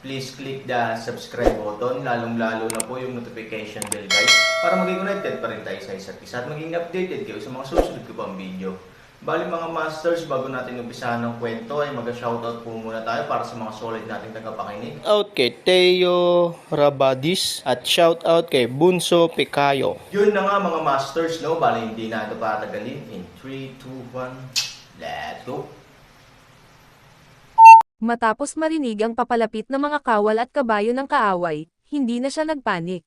please click the subscribe button, lalong-lalo na po yung notification bell guys, para maging connected pa rin tayo sa isa't isa at maging updated kayo sa mga susunod ko pang video. Bali mga masters, bago natin umpisahan ng kwento ay mag-shoutout po muna tayo para sa mga solid nating tagapakinig. out kay Teo Rabadis at shout out kay Bunso Picayo. Yun na nga mga masters, no? Bali hindi na ito patagalin. In 3, 2, 1, let's go! Matapos marinig ang papalapit na mga kawal at kabayo ng kaaway, hindi na siya nagpanik.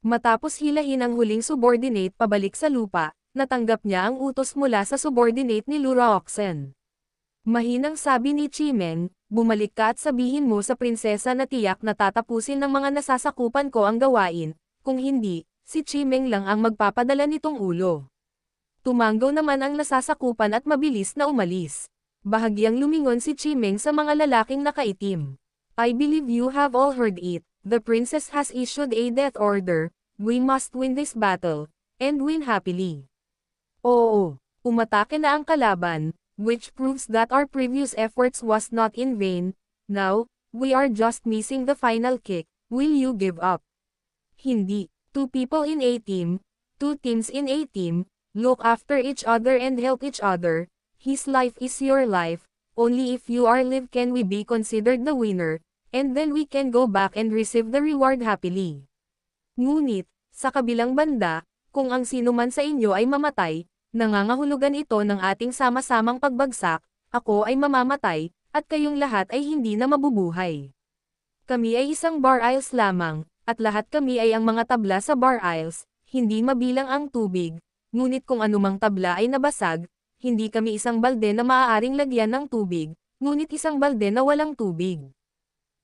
Matapos hilahin ang huling subordinate pabalik sa lupa, natanggap niya ang utos mula sa subordinate ni Lura Oxen. Mahinang sabi ni Chimeng, bumalik ka at sabihin mo sa prinsesa na tiyak na tatapusin ng mga nasasakupan ko ang gawain, kung hindi, si Chimeng lang ang magpapadala nitong ulo. Tumanggaw naman ang nasasakupan at mabilis na umalis. Bahagyang lumingon si Chimeng sa mga lalaking nakaitim. I believe you have all heard it. The princess has issued a death order. We must win this battle. And win happily. Oo, umatake na ang kalaban, which proves that our previous efforts was not in vain. Now, we are just missing the final kick. Will you give up? Hindi. Two people in a team, two teams in a team, look after each other and help each other. His life is your life. Only if you are live can we be considered the winner, and then we can go back and receive the reward happily. Ngunit, sa kabilang banda, kung ang sino man sa inyo ay mamatay, nangangahulugan ito ng ating sama-samang pagbagsak, ako ay mamamatay, at kayong lahat ay hindi na mabubuhay. Kami ay isang bar isles lamang, at lahat kami ay ang mga tabla sa bar isles, hindi mabilang ang tubig, ngunit kung anumang tabla ay nabasag, hindi kami isang balde na maaaring lagyan ng tubig, ngunit isang balde na walang tubig.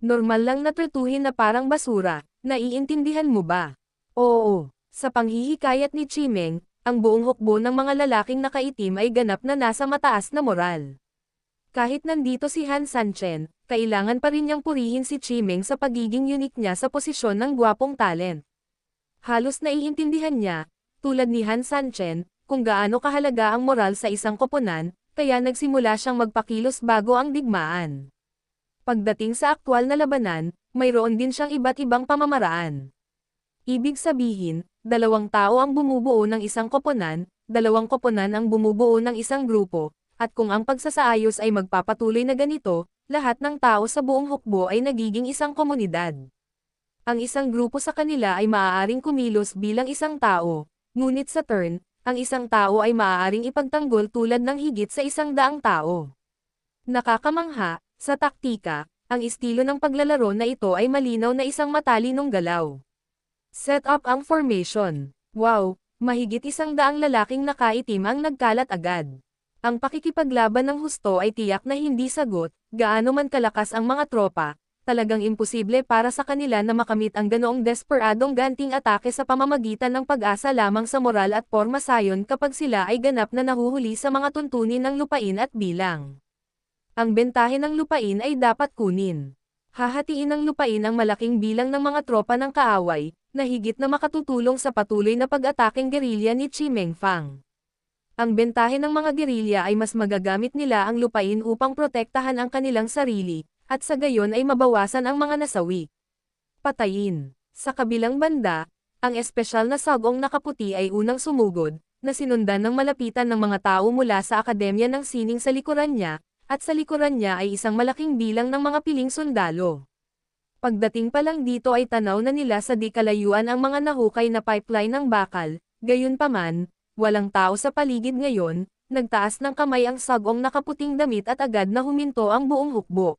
Normal lang na tratuhin na parang basura, naiintindihan mo ba? Oo, sa panghihikayat ni Chimeng, ang buong hukbo ng mga lalaking nakaitim ay ganap na nasa mataas na moral. Kahit nandito si Han Sanchen, kailangan pa rin niyang purihin si Chimeng sa pagiging unique niya sa posisyon ng gwapong talent. Halos naiintindihan niya, tulad ni Han Sanchen, kung gaano kahalaga ang moral sa isang koponan, kaya nagsimula siyang magpakilos bago ang digmaan. Pagdating sa aktwal na labanan, mayroon din siyang iba't ibang pamamaraan. Ibig sabihin, dalawang tao ang bumubuo ng isang koponan, dalawang koponan ang bumubuo ng isang grupo, at kung ang pagsasaayos ay magpapatuloy na ganito, lahat ng tao sa buong hukbo ay nagiging isang komunidad. Ang isang grupo sa kanila ay maaaring kumilos bilang isang tao, ngunit sa turn, ang isang tao ay maaaring ipagtanggol tulad ng higit sa isang daang tao. Nakakamangha, sa taktika, ang estilo ng paglalaro na ito ay malinaw na isang matalinong galaw. Set up ang formation. Wow, mahigit isang daang lalaking nakaitim ang nagkalat agad. Ang pakikipaglaban ng husto ay tiyak na hindi sagot, gaano man kalakas ang mga tropa, talagang imposible para sa kanila na makamit ang ganoong desperadong ganting atake sa pamamagitan ng pag-asa lamang sa moral at porma sayon kapag sila ay ganap na nahuhuli sa mga tuntunin ng lupain at bilang. Ang bentahe ng lupain ay dapat kunin. Hahatiin ng lupain ang malaking bilang ng mga tropa ng kaaway, na higit na makatutulong sa patuloy na pag-ataking gerilya ni Chi Mengfang. Ang bentahe ng mga gerilya ay mas magagamit nila ang lupain upang protektahan ang kanilang sarili, at sa gayon ay mabawasan ang mga nasawi. Patayin. Sa kabilang banda, ang espesyal na sagong nakaputi ay unang sumugod, na sinundan ng malapitan ng mga tao mula sa Akademya ng Sining sa likuran niya, at sa likuran niya ay isang malaking bilang ng mga piling sundalo. Pagdating pa lang dito ay tanaw na nila sa di kalayuan ang mga nahukay na pipeline ng bakal, gayon paman, walang tao sa paligid ngayon, nagtaas ng kamay ang sagong nakaputing damit at agad na huminto ang buong hukbo.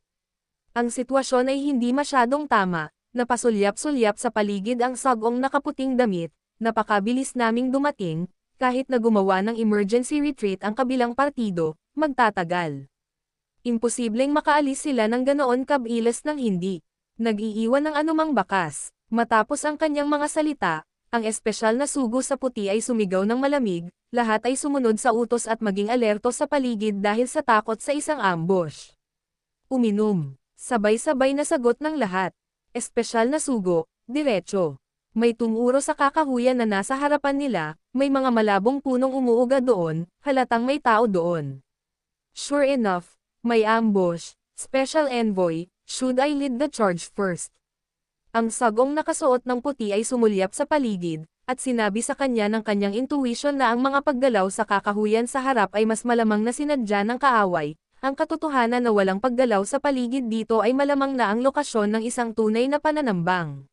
Ang sitwasyon ay hindi masyadong tama, napasulyap-sulyap sa paligid ang sagong nakaputing damit, napakabilis naming dumating, kahit na gumawa ng emergency retreat ang kabilang partido, magtatagal. Imposibleng makaalis sila ng ganoon kabilis ng hindi. Nag-iiwan ng anumang bakas. Matapos ang kanyang mga salita, ang espesyal na sugo sa puti ay sumigaw ng malamig, lahat ay sumunod sa utos at maging alerto sa paligid dahil sa takot sa isang ambush. Uminom. Sabay-sabay na sagot ng lahat. Espesyal na sugo, diretso. May tumuro sa kakahuyan na nasa harapan nila, may mga malabong punong umuuga doon, halatang may tao doon. Sure enough, may ambush, special envoy, should I lead the charge first? Ang sagong nakasuot ng puti ay sumulyap sa paligid, at sinabi sa kanya ng kanyang intuition na ang mga paggalaw sa kakahuyan sa harap ay mas malamang na sinadya ng kaaway, ang katotohanan na walang paggalaw sa paligid dito ay malamang na ang lokasyon ng isang tunay na pananambang.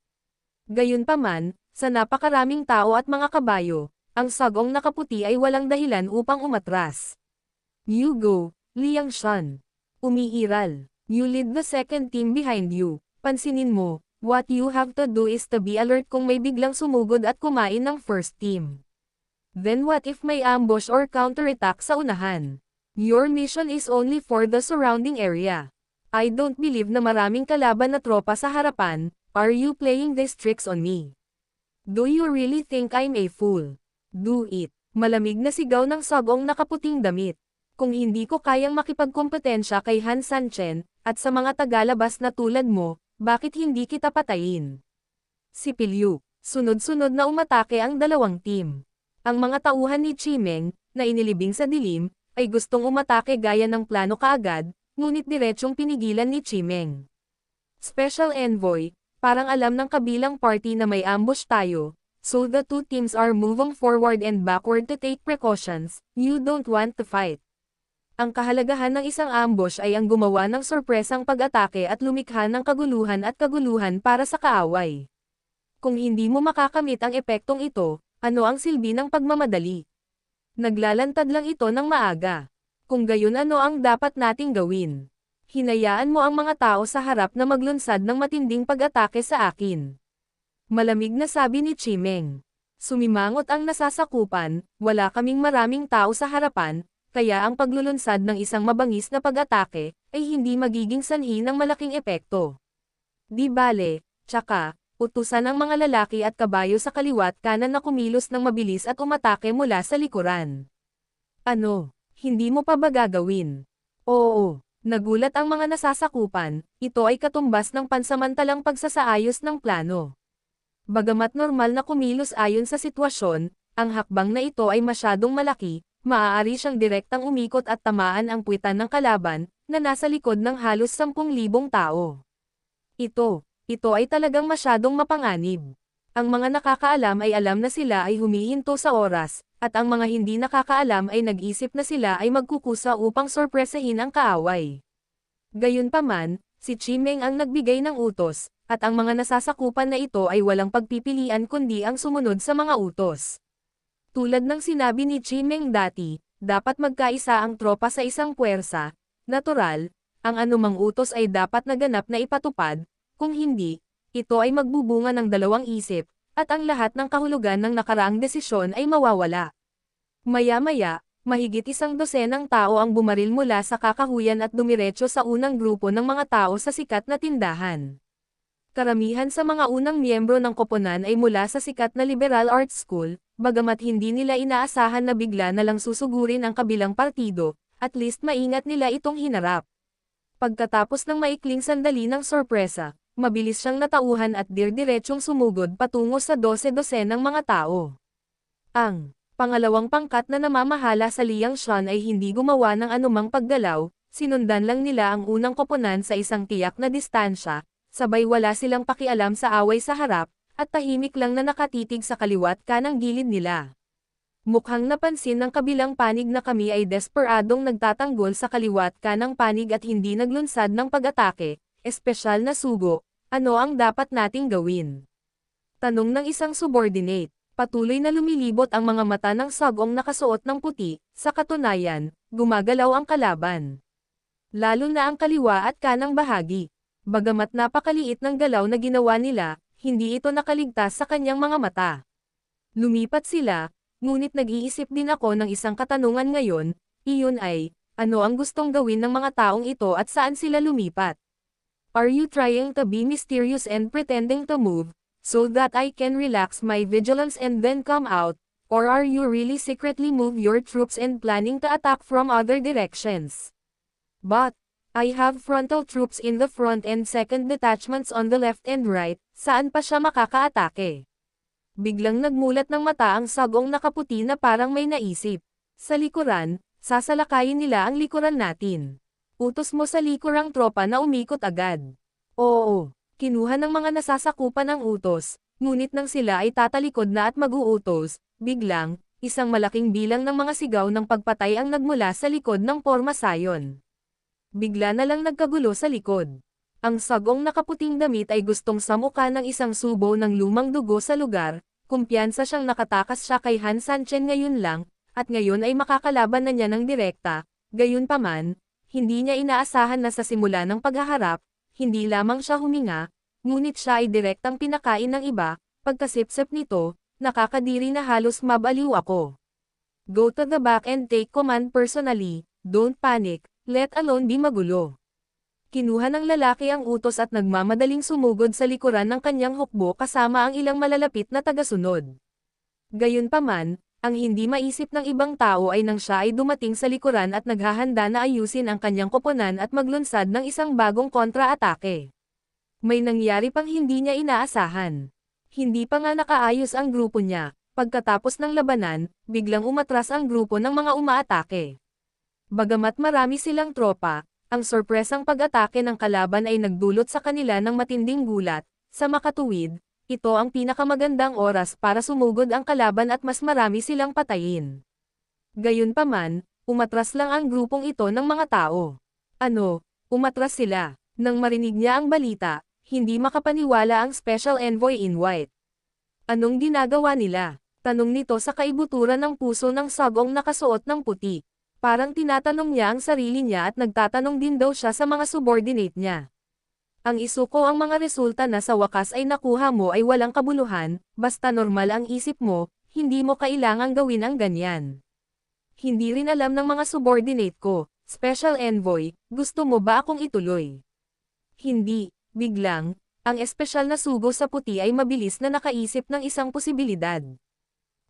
Gayunpaman, sa napakaraming tao at mga kabayo, ang sagong nakaputi ay walang dahilan upang umatras. You go, Liang Shan. Umiiral. You lead the second team behind you. Pansinin mo, what you have to do is to be alert kung may biglang sumugod at kumain ng first team. Then what if may ambush or counterattack sa unahan? Your mission is only for the surrounding area. I don't believe na maraming kalaban na tropa sa harapan, are you playing these tricks on me? Do you really think I'm a fool? Do it. Malamig na sigaw ng sagong nakaputing damit. Kung hindi ko kayang makipagkompetensya kay Han Sanchen, at sa mga tagalabas na tulad mo, bakit hindi kita patayin? Si Pilyu, sunod-sunod na umatake ang dalawang team. Ang mga tauhan ni Chimeng, na inilibing sa dilim, ay gustong umatake gaya ng plano kaagad, ngunit diretsyong pinigilan ni Chimeng. Special Envoy, parang alam ng kabilang party na may ambush tayo, so the two teams are moving forward and backward to take precautions, you don't want to fight. Ang kahalagahan ng isang ambush ay ang gumawa ng sorpresang pag-atake at lumikha ng kaguluhan at kaguluhan para sa kaaway. Kung hindi mo makakamit ang epektong ito, ano ang silbi ng pagmamadali? Naglalantad lang ito ng maaga. Kung gayon ano ang dapat nating gawin? Hinayaan mo ang mga tao sa harap na maglunsad ng matinding pag-atake sa akin. Malamig na sabi ni Chimeng. Sumimangot ang nasasakupan, wala kaming maraming tao sa harapan, kaya ang paglulunsad ng isang mabangis na pag-atake, ay hindi magiging sanhi ng malaking epekto. Di bale, tsaka, utusan ng mga lalaki at kabayo sa kaliwat kanan na kumilos ng mabilis at umatake mula sa likuran. Ano, hindi mo pa ba gagawin? Oo, nagulat ang mga nasasakupan, ito ay katumbas ng pansamantalang pagsasaayos ng plano. Bagamat normal na kumilos ayon sa sitwasyon, ang hakbang na ito ay masyadong malaki, maaari siyang direktang umikot at tamaan ang puwitan ng kalaban, na nasa likod ng halos 10,000 tao. Ito, ito ay talagang masyadong mapanganib. Ang mga nakakaalam ay alam na sila ay humihinto sa oras, at ang mga hindi nakakaalam ay nag-isip na sila ay magkukusa upang sorpresahin ang kaaway. Gayunpaman, si Chimeng ang nagbigay ng utos, at ang mga nasasakupan na ito ay walang pagpipilian kundi ang sumunod sa mga utos. Tulad ng sinabi ni Chimeng dati, dapat magkaisa ang tropa sa isang puwersa, natural, ang anumang utos ay dapat naganap na ipatupad, kung hindi, ito ay magbubunga ng dalawang isip, at ang lahat ng kahulugan ng nakaraang desisyon ay mawawala. Maya-maya, mahigit isang dosenang tao ang bumaril mula sa kakahuyan at dumiretso sa unang grupo ng mga tao sa sikat na tindahan. Karamihan sa mga unang miyembro ng koponan ay mula sa sikat na liberal arts school, bagamat hindi nila inaasahan na bigla na lang susugurin ang kabilang partido, at least maingat nila itong hinarap. Pagkatapos ng maikling sandali ng sorpresa, mabilis siyang natauhan at dirdiretsong sumugod patungo sa dose-dose ng mga tao. Ang pangalawang pangkat na namamahala sa Liang Shan ay hindi gumawa ng anumang paggalaw, sinundan lang nila ang unang koponan sa isang tiyak na distansya, sabay wala silang pakialam sa away sa harap, at tahimik lang na nakatitig sa kaliwat kanang gilid nila. Mukhang napansin ng kabilang panig na kami ay desperadong nagtatanggol sa kaliwat kanang panig at hindi naglunsad ng pag-atake, espesyal na sugo, ano ang dapat nating gawin? Tanong ng isang subordinate, patuloy na lumilibot ang mga mata ng sagong nakasuot ng puti, sa katunayan, gumagalaw ang kalaban. Lalo na ang kaliwa at kanang bahagi. Bagamat napakaliit ng galaw na ginawa nila, hindi ito nakaligtas sa kanyang mga mata. Lumipat sila, ngunit nag-iisip din ako ng isang katanungan ngayon, iyon ay, ano ang gustong gawin ng mga taong ito at saan sila lumipat? Are you trying to be mysterious and pretending to move, so that I can relax my vigilance and then come out, or are you really secretly move your troops and planning to attack from other directions? But, I have frontal troops in the front and second detachments on the left and right, saan pa siya makakaatake? Biglang nagmulat ng mata ang sagong nakaputi na parang may naisip. Sa likuran, sasalakayin nila ang likuran natin. Utos mo sa likurang tropa na umikot agad. Oo, kinuha ng mga nasasakupan ng utos, ngunit nang sila ay tatalikod na at mag-uutos, biglang, isang malaking bilang ng mga sigaw ng pagpatay ang nagmula sa likod ng porma sayon. Bigla na lang nagkagulo sa likod. Ang sagong nakaputing damit ay gustong samuka ng isang subo ng lumang dugo sa lugar, kumpiyansa siyang nakatakas siya kay Han Sanchen ngayon lang, at ngayon ay makakalaban na niya ng direkta, gayunpaman, hindi niya inaasahan na sa simula ng paghaharap, hindi lamang siya huminga, ngunit siya ay direktang pinakain ng iba, pagkasipsip nito, nakakadiri na halos mabaliw ako. Go to the back and take command personally, don't panic, let alone be magulo. Kinuha ng lalaki ang utos at nagmamadaling sumugod sa likuran ng kanyang hukbo kasama ang ilang malalapit na tagasunod. Gayunpaman, ang hindi maisip ng ibang tao ay nang siya ay dumating sa likuran at naghahanda na ayusin ang kanyang koponan at maglunsad ng isang bagong kontra-atake. May nangyari pang hindi niya inaasahan. Hindi pa nga nakaayos ang grupo niya, pagkatapos ng labanan, biglang umatras ang grupo ng mga umaatake. Bagamat marami silang tropa, ang sorpresang pag-atake ng kalaban ay nagdulot sa kanila ng matinding gulat, sa makatuwid, ito ang pinakamagandang oras para sumugod ang kalaban at mas marami silang patayin. Gayunpaman, umatras lang ang grupong ito ng mga tao. Ano, umatras sila. Nang marinig niya ang balita, hindi makapaniwala ang special envoy in white. Anong ginagawa nila? Tanong nito sa kaibuturan ng puso ng sagong nakasuot ng puti. Parang tinatanong niya ang sarili niya at nagtatanong din daw siya sa mga subordinate niya. Ang isuko ang mga resulta na sa wakas ay nakuha mo ay walang kabuluhan, basta normal ang isip mo, hindi mo kailangang gawin ang ganyan. Hindi rin alam ng mga subordinate ko, Special Envoy, gusto mo ba akong ituloy? Hindi, biglang, ang espesyal na sugo sa puti ay mabilis na nakaisip ng isang posibilidad.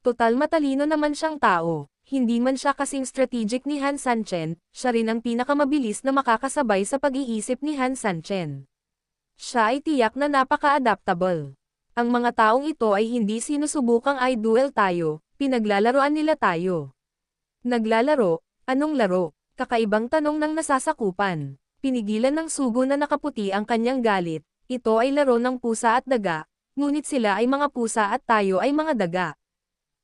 Total matalino naman siyang tao, hindi man siya kasing strategic ni Han Sanchen, siya rin ang pinakamabilis na makakasabay sa pag-iisip ni Han Sanchen. Siya ay tiyak na napaka-adaptable. Ang mga taong ito ay hindi sinusubukang ay duel tayo, pinaglalaroan nila tayo. Naglalaro, anong laro? Kakaibang tanong ng nasasakupan. Pinigilan ng sugo na nakaputi ang kanyang galit, ito ay laro ng pusa at daga, ngunit sila ay mga pusa at tayo ay mga daga.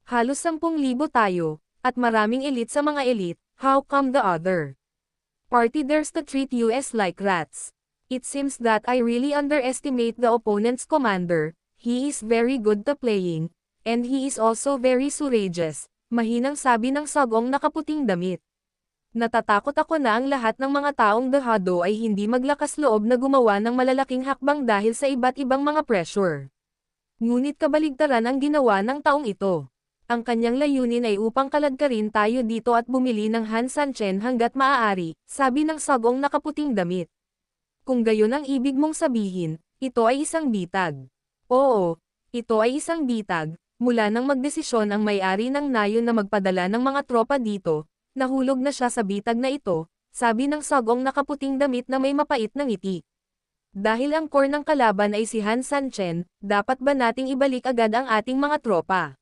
Halos 10,000 tayo, at maraming elite sa mga elite, how come the other? Party dares to treat US like rats. It seems that I really underestimate the opponent's commander, he is very good to playing, and he is also very courageous, mahinang sabi ng sagong nakaputing damit. Natatakot ako na ang lahat ng mga taong dehado ay hindi maglakas loob na gumawa ng malalaking hakbang dahil sa iba't ibang mga pressure. Ngunit kabaligtaran ang ginawa ng taong ito. Ang kanyang layunin ay upang kaladkarin tayo dito at bumili ng Han Sanchen hanggat maaari, sabi ng sagong nakaputing damit. Kung gayon ang ibig mong sabihin, ito ay isang bitag. Oo, ito ay isang bitag, mula nang magdesisyon ang may-ari ng nayon na magpadala ng mga tropa dito, nahulog na siya sa bitag na ito, sabi ng sagong nakaputing damit na may mapait na ngiti. Dahil ang core ng kalaban ay si Han Sanchen, dapat ba nating ibalik agad ang ating mga tropa?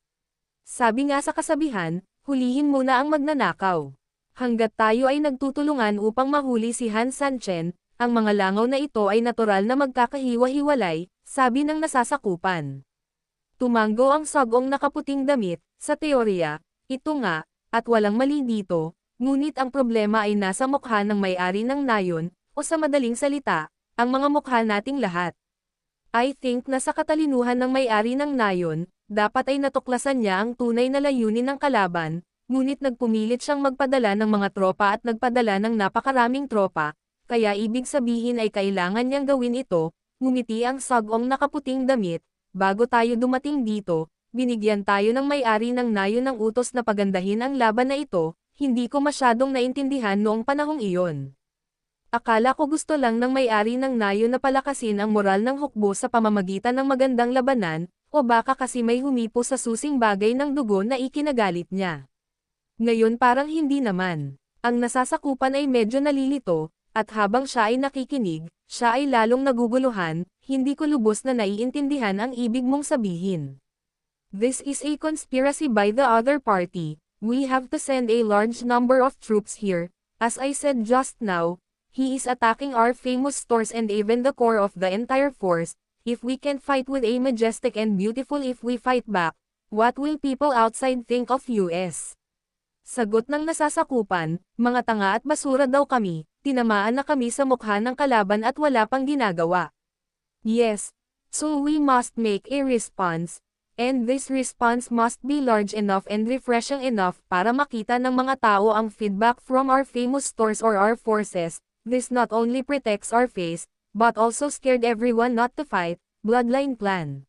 Sabi nga sa kasabihan, hulihin muna ang magnanakaw. Hanggat tayo ay nagtutulungan upang mahuli si Han Sanchen, ang mga langaw na ito ay natural na magkakahiwa-hiwalay, sabi ng nasasakupan. Tumanggo ang sagong nakaputing damit, sa teorya, ito nga, at walang mali dito, ngunit ang problema ay nasa mukha ng may-ari ng nayon, o sa madaling salita, ang mga mukha nating lahat. I think na sa katalinuhan ng may-ari ng nayon, dapat ay natuklasan niya ang tunay na layunin ng kalaban, ngunit nagpumilit siyang magpadala ng mga tropa at nagpadala ng napakaraming tropa, kaya ibig sabihin ay kailangan niyang gawin ito, ngumiti ang sagong nakaputing damit, bago tayo dumating dito, binigyan tayo ng may-ari ng nayon ng utos na pagandahin ang laban na ito, hindi ko masyadong naintindihan noong panahong iyon. Akala ko gusto lang ng may-ari ng nayo na palakasin ang moral ng hukbo sa pamamagitan ng magandang labanan, o baka kasi may humipo sa susing bagay ng dugo na ikinagalit niya. Ngayon parang hindi naman. Ang nasasakupan ay medyo nalilito, at habang siya ay nakikinig, siya ay lalong naguguluhan, hindi ko lubos na naiintindihan ang ibig mong sabihin. This is a conspiracy by the other party, we have to send a large number of troops here, as I said just now, he is attacking our famous stores and even the core of the entire force, if we can fight with a majestic and beautiful if we fight back, what will people outside think of US? Sagot ng nasasakupan, mga tanga at basura daw kami, tinamaan na kami sa mukha ng kalaban at wala pang ginagawa. Yes, so we must make a response, and this response must be large enough and refreshing enough para makita ng mga tao ang feedback from our famous stores or our forces. This not only protects our face, but also scared everyone not to fight, bloodline plan.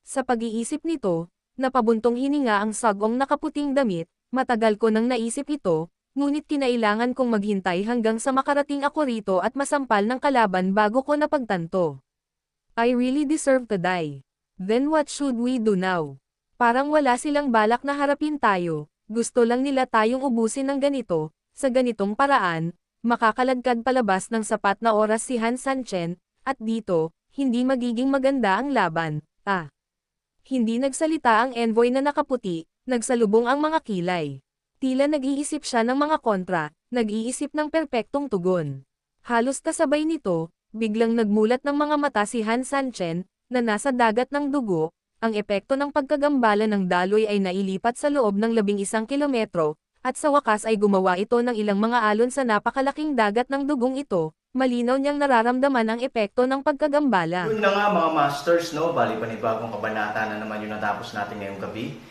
Sa pag-iisip nito, napabuntong hininga ang sagong nakaputing damit, matagal ko nang naisip ito, ngunit kinailangan kong maghintay hanggang sa makarating ako rito at masampal ng kalaban bago ko napagtanto. I really deserve to die. Then what should we do now? Parang wala silang balak na harapin tayo, gusto lang nila tayong ubusin ng ganito, sa ganitong paraan, makakaladkad palabas ng sapat na oras si Han Sanchen, at dito, hindi magiging maganda ang laban, ah. Hindi nagsalita ang envoy na nakaputi, nagsalubong ang mga kilay. Tila nag-iisip siya ng mga kontra, nag-iisip ng perpektong tugon. Halos kasabay nito, biglang nagmulat ng mga mata si Han Sanchen, na nasa dagat ng dugo, ang epekto ng pagkagambala ng daloy ay nailipat sa loob ng labing isang kilometro, at sa wakas ay gumawa ito ng ilang mga alon sa napakalaking dagat ng dugong ito, malinaw niyang nararamdaman ang epekto ng pagkagambala. Yun na nga mga masters, no? Bali panibagong kabanata na naman yung natapos natin ngayong gabi.